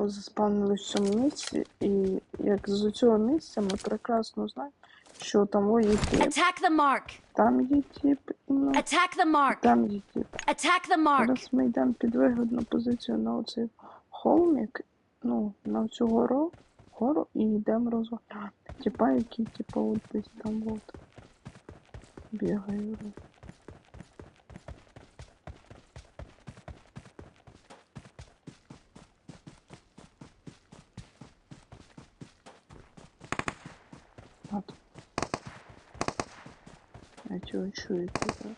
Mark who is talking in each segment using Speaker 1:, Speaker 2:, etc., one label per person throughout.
Speaker 1: Ми заспавнились в цьому місці, і як з цього місця ми прекрасно знаємо, що там є тіп,
Speaker 2: Attack the mark!
Speaker 1: там є тіп, ну,
Speaker 2: Attack the mark!
Speaker 1: там є тіп.
Speaker 2: Attack the mark!
Speaker 1: Зараз ми йдемо під вигідну позицію на оцей холмик, ну, на цю гору, гору і йдемо розвалювати. Тіпа, які типа от десь там от бігає. От. Я цього чую тепер.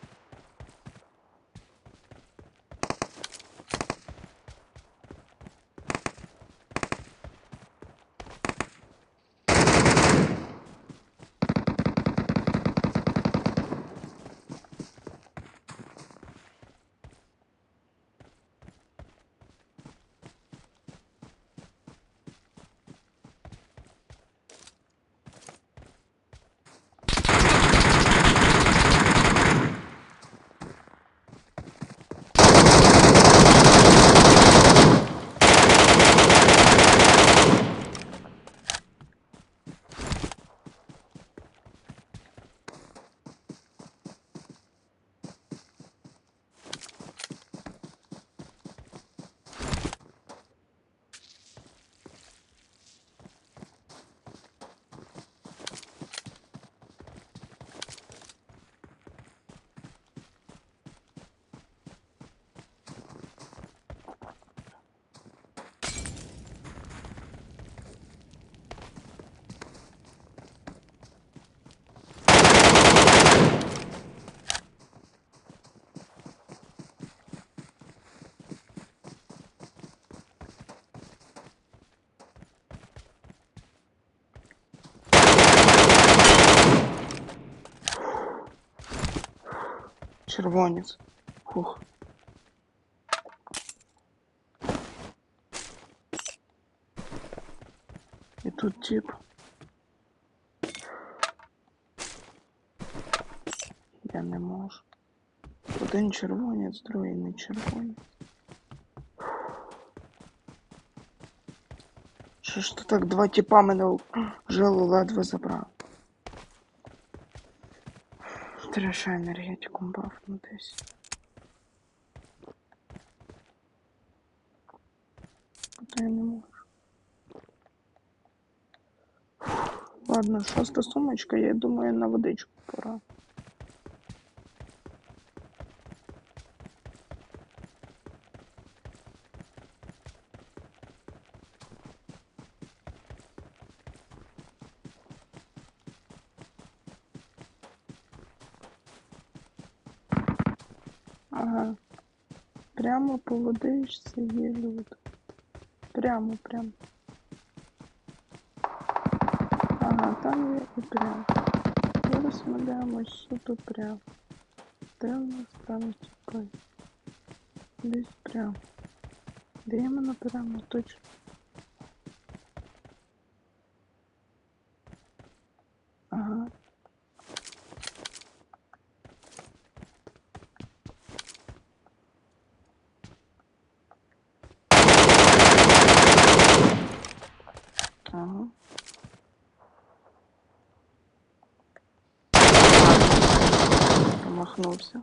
Speaker 1: Червонець. Фух. І тут тип. Я не можу. Один червонець, другий не червонець. Що ж то так два тіпа мене жило ледве забрав. Ще енергетиком бафнутись. Та я не можу. Ладно, шоста сумочка, я думаю, на водичку пора. Ага. Прямо по водичці є люди. Прямо, прямо. Ага, там є і прямо. Зараз ми що тут прямо. Де у нас там тіпи? Десь прямо. Де іменно прямо точно? Ага. Ага. Промахнувся.